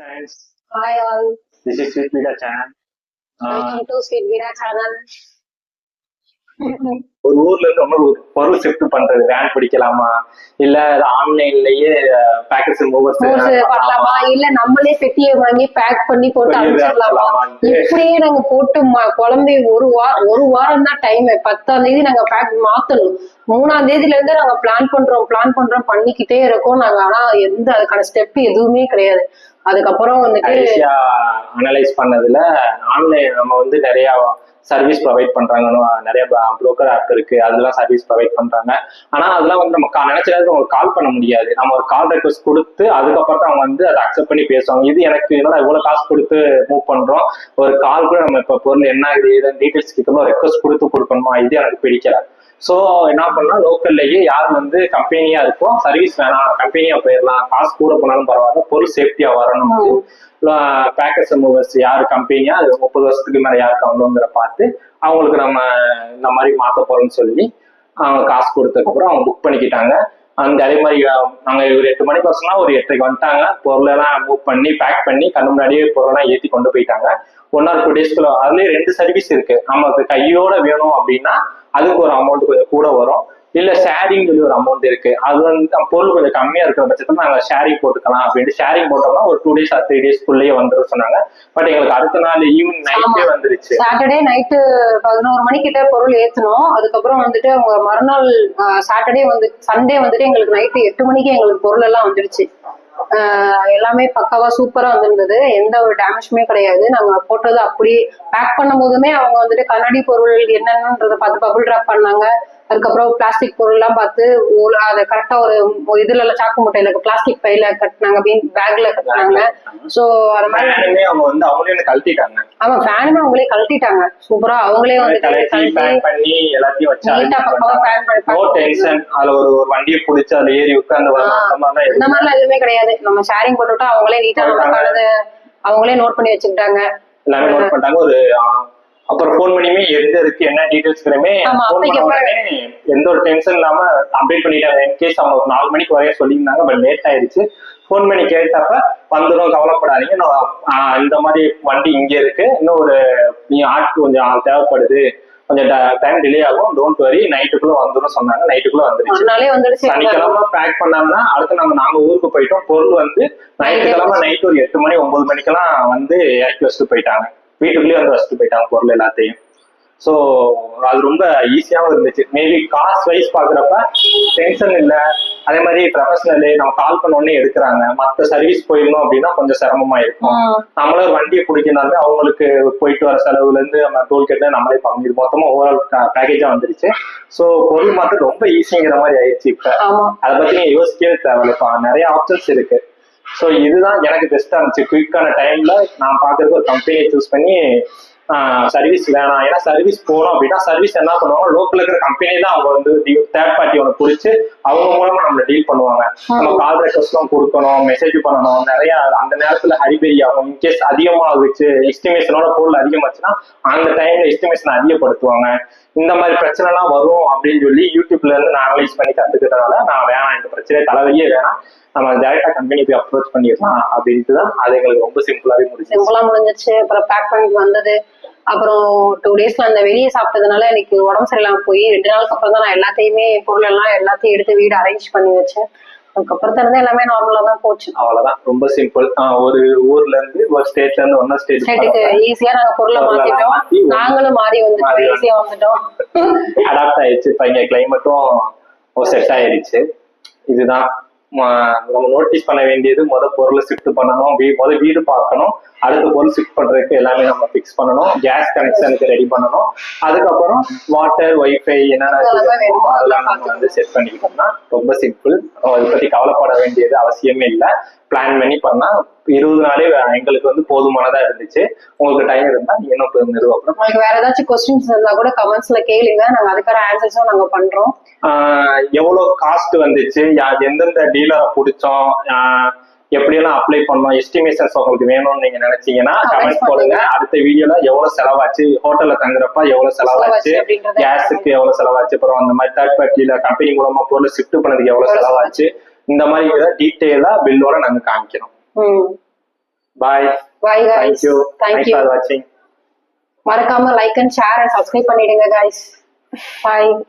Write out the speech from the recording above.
friends, Hi all, this is Sweet Vida Chan. Ah welcome to Sweet Vida channel. ஒரு ஊர்ல இருந்து ஊர் பொருள் ஷிஃப்ட் பண்றது வேன் பிடிக்கலாமா? இல்ல ஆன்லைன்லயே பேக்கேஜ் மூவர்ஸ் பண்ணலாமா? இல்ல நம்மளே பெட்டியை வாங்கி பேக் பண்ணி போட்டு அனுப்பிச்சிடலாமா. இப்படியே நாங்க போட்டு குழம்பி ஒரு வாரம் ஒரு வாரம் தான் டைம் பத்தாம் தேதி நாங்க பேக் மாத்தணும். மூணாம் தேதியில இருந்து நாங்க பிளான் பண்றோம் பிளான் பண்றோம் பண்ணிக்கிட்டே இருக்கோம் நாங்க. ஆனா எந்த அதுக்கான ஸ்டெப் எதுவுமே கிடையாது. அதுக்கப்புறம் வந்துட்டு கடைசியா அனலைஸ் பண்ணதுல ஆன்லைன் நம்ம வந்து நிறைய சர்வீஸ் ப்ரொவைட் பண்றாங்க நிறைய புரோக்கர் ஆப் இருக்கு. அதெல்லாம் சர்வீஸ் ப்ரொவைட் பண்றாங்க. ஆனா அதெல்லாம் வந்து நம்ம கா- நினைச்ச கால் பண்ண முடியாது. நம்ம ஒரு கால் ரெக்வஸ்ட் கொடுத்து அதுக்கப்புறம் தான் அவங்க வந்து அதை அக்செப்ட் பண்ணி பேசுவாங்க. இது எனக்கு என்னடா இவ்வளவு காசு கொடுத்து மூவ் பண்றோம்? ஒரு கால் கூட நம்ம இப்ப பொருள் என்ன இது டீட்டெயில்ஸ் கேட்கணும் ரெக்வஸ்ட் கொடுத்து கொடுக்கணுமா? இது எனக்கு பிடிக்கல. ஸோ என்ன பண்ணா லோக்கல்லையே யார் வந்து கம்பெனியா இருக்கோ சர்வீஸ் வேணாம் கம்பெனியா போயிடலாம் காசு கூட போனாலும் பரவாயில்ல பொருள் சேஃப்டியா வரணும். பேக்கர்ஸ் மூவர்ஸ் யார் கம்பெனியா அது முப்பது வருஷத்துக்கு மேல யாருக்கு அவங்களுங்கிற பார்த்து அவங்களுக்கு நம்ம இந்த மாதிரி மாத்த போறோம்னு சொல்லி அவங்க காசு கொடுத்ததுக்கு அப்புறம் அவங்க புக் பண்ணிக்கிட்டாங்க. அந்த அதே மாதிரி நாங்க ஒரு எட்டு மணிக்கு வசனா ஒரு எட்டரைக்கு வந்துட்டாங்க. பொருளெல்லாம் மூவ் பண்ணி பேக் பண்ணி கண்ணு முன்னாடியே பொருளெல்லாம் ஏத்தி கொண்டு போயிட்டாங்க. ஒன் ஆர் டூ டேஸ்க்குள்ள அதுலயே ரெண்டு சர்வீஸ் இருக்கு. நமக்கு கையோட வேணும் அப்படின்னா அதுக்கு ஒரு அமௌண்ட் கொஞ்சம் கூட வரும். இல்ல ஷேரிங் சொல்லி ஒரு அமௌண்ட் இருக்கு. அது வந்து பொருள் கொஞ்சம் கம்மியா இருக்கிற பட்சத்துல நாங்க ஷேரிங் போட்டுக்கலாம் அப்படின்ட்டு ஷேரிங் போட்டோம்னா ஒரு டூ டேஸ் ஆர் த்ரீ டேஸ்க்குள்ளேயே வந்துரும் சொன்னாங்க. பட் எங்களுக்கு அடுத்த நாள் ஈவினிங் நைட்டே வந்துருச்சு. சாட்டர்டே நைட்டு பதினோரு மணிக்கிட்ட பொருள் ஏத்தணும். அதுக்கப்புறம் வந்துட்டு அவங்க மறுநாள் சாட்டர்டே வந்து சண்டே வந்துட்டு எங்களுக்கு நைட்டு எட்டு மணிக்கு எங்களுக்கு பொருள் எல்லாம் வந்துடுச்சு ஆஹ் எல்லாமே பக்காவா சூப்பரா வந்திருந்தது. எந்த ஒரு டேமேஜுமே கிடையாது. நாங்க போட்டது அப்படி பேக் பண்ணும் போதுமே அவங்க வந்துட்டு கண்ணாடி பொருள் என்னென்னன்றதை பார்த்து பபுள் ட்ராப் பண்ணாங்க. அதுக்கப்புறம் பிளாஸ்டிக் பொருள்லாம் பார்த்து அதை கரெக்டா ஒரு இதுல சாக்கு முட்டையில பிளாஸ்டிக் பையில கட்டினாங்க பீன் பேக்ல கட்டினாங்க. சோ அது மாதிரி அவங்க வந்து அவங்களே வந்து கழட்டிட்டாங்க. ஆமா ஃபேனுமே அவங்களே கழட்டிட்டாங்க. சூப்பரா அவங்களே பேக் பண்ணி எல்லாத்தையும் வச்சு நீட்டா பக்காவா பேக் பண்ணி ஒரு ஒரு வண்டியை பிடிச்சி அதுல ஏறி மாதிரிலாம் இந்த மாதிரிலாம் எதுவுமே கிடையாது. நம்ம ஷேரிங் போட்டுவிட்டா அவங்களே நீட்டா நமக்கானது அவங்களே நோட் பண்ணி வச்சுக்கிட்டாங்க. எல்லாமே நோட் பண்ணிட்டாங்க. ஒரு அப்புறம் ஃபோன் பண்ணியுமே எங்க இருக்கு என்ன டீடைல்ஸ் எல்லாமே ஆமா, ஃபோன் பண்ண எந்த ஒரு டென்ஷன் இல்லாம அப்டேட் பண்ணிட்டாங்க இன்கேஸ் அவங்க ஒரு நாலு மணிக்கு வரைய சொல்லியிருந்தாங்க பட் லேட் ஆயிடுச்சு ஃபோன் பண்ணி கேட்டப்ப வந்துடும் கவலைப்படாதீங்க. நான் இந்த மாதிரி வண்டி இங்க இருக்கு. இன்னும் ஒரு நீ ஆட்கு கொஞ்சம் தேவைப்படுது. கொஞ்சம் டைம் டிலே ஆகும். டோன்ட் வரி நைட்டுக்குள்ள வந்துடும் சொன்னாங்க. நைட்டுக்குள்ள வந்துருச்சு. சனிக்கிழமை பேக் பண்ணாங்கன்னா அடுத்து நம்ம நாங்க ஊருக்கு போயிட்டோம். பொருள் வந்து ஞாயிற்றுக்கிழமை நைட் ஒரு எட்டு மணி ஒன்பது மணிக்கெல்லாம் வந்து இறக்கி வச்சுட்டு போயிட்டாங்க. வீட்டுக்குள்ளேயே வந்து வச்சுட்டு போயிட்டாங்க பொருள் எல்லாத்தையும். ஸோ அது ரொம்ப ஈஸியாகவும் இருந்துச்சு. மேபி காஸ்ட் வைஸ் பார்க்குறப்ப டென்ஷன் இல்லை. அதே மாதிரி ப்ரொஃபஷனலு நம்ம கால் பண்ண உடனே எடுக்கிறாங்க. மற்ற சர்வீஸ் போயிருந்தோம் அப்படின்னா கொஞ்சம் சிரமமா இருக்கும். நம்மளே ஒரு வண்டியை பிடிக்கனாலுமே அவங்களுக்கு போயிட்டு வர செலவுல இருந்து நம்ம டோல்கேட்ல நம்மளே பண்ணி மொத்தமா ஓவரால் பேக்கேஜா வந்துருச்சு. ஸோ பொருள் மாற்றம் ரொம்ப ஈஸிங்கிற மாதிரி ஆயிடுச்சு இப்ப. அதை பத்தி நீங்க யோசிக்கவே தேவையில்ல. இப்ப நிறைய ஆப்ஷன்ஸ் இருக்கு. ஸோ இதுதான் எனக்கு பெஸ்ட்டாக இருந்துச்சு. குயிக்கான டைம்ல நான் பாக்குறதுக்கு ஒரு கம்பெனியை சூஸ் பண்ணி சர்வீஸ் வேணாம். ஏன்னா சர்வீஸ் போறோம் அப்படின்னா சர்வீஸ் என்ன பண்ணுவாங்க? லோக்கல் இருக்கிற கம்பெனி தான் அவங்க வந்து தேர்ட் பார்ட்டி ஒன்று பிடிச்சி அவங்க மூலமா நம்மள டீல் பண்ணுவாங்க. நம்ம கால் ரெக்வஸ்ட்லாம் கொடுக்கணும் மெசேஜ் பண்ணணும். நிறைய அந்த நேரத்துல ஹரிபெரி ஆகும். இன்கேஸ் அதிகமாகுச்சு எஸ்டிமேஷனோட பொருள் அதிகமாச்சுன்னா அந்த டைம்ல எஸ்டிமேஷன் அதிகப்படுத்துவாங்க. இந்த மாதிரி பிரச்சனை எல்லாம் வரும் அப்படின்னு சொல்லி யூடியூப்ல இருந்து நான் அனலைஸ் பண்ணி கத்துக்கிறதுனால நான் வேணாம் இந்த பிரச்சனை தலைவலியே வேணாம். நம்ம டேரக்டா கம்பெனி போய் அப்ரோச் பண்ணிடலாம் அப்படின்ட்டு தான் அது எங்களுக்கு ரொம்ப சிம்பிளாவே முடிஞ்சு சிம்பிளா முடிஞ்சிச்சு. அப்புறம் பேக் பண்ணி வந்தது. அப்புறம் டூ டேஸ்ல அந்த வெளியே சாப்பிட்டதுனால எனக்கு உடம்பு சரியில்லாம போய் ரெண்டு நாளுக்கு அப்புறம் தான் நான் எல்லாத்தையுமே பொருள் எல்லாம் எல்லாத்தையும் எடுத்து வீடு அரேஞ்ச் பண்ணி வச்சேன். அதுக்கப்புறத்துல இருந்து எல்லாமே நார்மலா தான் போச்சு. அவ்வளவுதான். ரொம்ப சிம்பிள் ஒரு ஊர்ல இருந்து ஒரு ஸ்டேட்ல இருந்து ஸ்டேட்டுக்கு ஸ்டேட் ஈஸியா நாங்க பொருளை மாத்திட்டோம். நாங்களும் மாறி வந்துட்டோம். ஈஸியா வந்துட்டோம். அடாப்ட் ஆயிடுச்சு. இப்ப இங்க கிளைமேட்டும் செட் ஆயிடுச்சு. இதுதான். நம்ம நோட்டீஸ் பண்ண வேண்டியது முத பொருளை ஷிஃப்ட் பண்ணணும். முத வீடு பார்க்கணும். அடுத்த பொருள் ஷிஃப்ட் பண்றதுக்கு எல்லாமே நம்ம ஃபிக்ஸ் பண்ணணும். கேஸ் கனெக்ஷனுக்கு ரெடி பண்ணணும். அதுக்கப்புறம் வாட்டர் வைஃபை என்னென்ன அதெல்லாம் நம்ம வந்து செட் பண்ணிக்கிட்டோம்னா ரொம்ப சிம்பிள் அதை பத்தி கவலைப்பட வேண்டியது அவசியமே இல்லை. பிளான் பண்ணி பண்ணா இருபது நாளே எங்களுக்கு வந்து போதுமானதா இருந்துச்சு. உங்களுக்கு டைம் இருந்தா நீங்க இன்னும் நிறுவனம் உங்களுக்கு வேற ஏதாச்சும் கொஸ்டின்ஸ் இருந்தா கூட கமெண்ட்ஸ்ல கேளுங்க. நாங்க அதுக்கான ஆன்சர்ஸும் நாங்க பண்றோம். எவ்வளவு காஸ்ட் வந்துச்சு? எந்தெந்த டீலரை பிடிச்சோம்? எப்படியெல்லாம் அப்ளை பண்ணோம்? எஸ்டிமேஷன்ஸ் உங்களுக்கு வேணும்னு நீங்க நினைச்சீங்கன்னா கமெண்ட் போடுங்க. அடுத்த வீடியோல எவ்வளவு செலவாச்சு? ஹோட்டல்ல தங்குறப்ப எவ்வளவு செலவாச்சு? கேஸுக்கு எவ்வளவு செலவாச்சு? அப்புறம் அந்த மாதிரி தேர்ட் பார்ட்டியில கம்பெனி மூலமா பொருள் ஷிஃப்ட் பண்ணதுக்கு எவ்வளவு செலவாச்சு? இந்த மாதிரி டீட்டெயிலா பில்லோட நாங்க காமிக்கிறோம். Bye bye thank you thank thanks you. For வாட்சிங் மறக்காம like and share and subscribe பண்ணிடுங்க guys. பாய்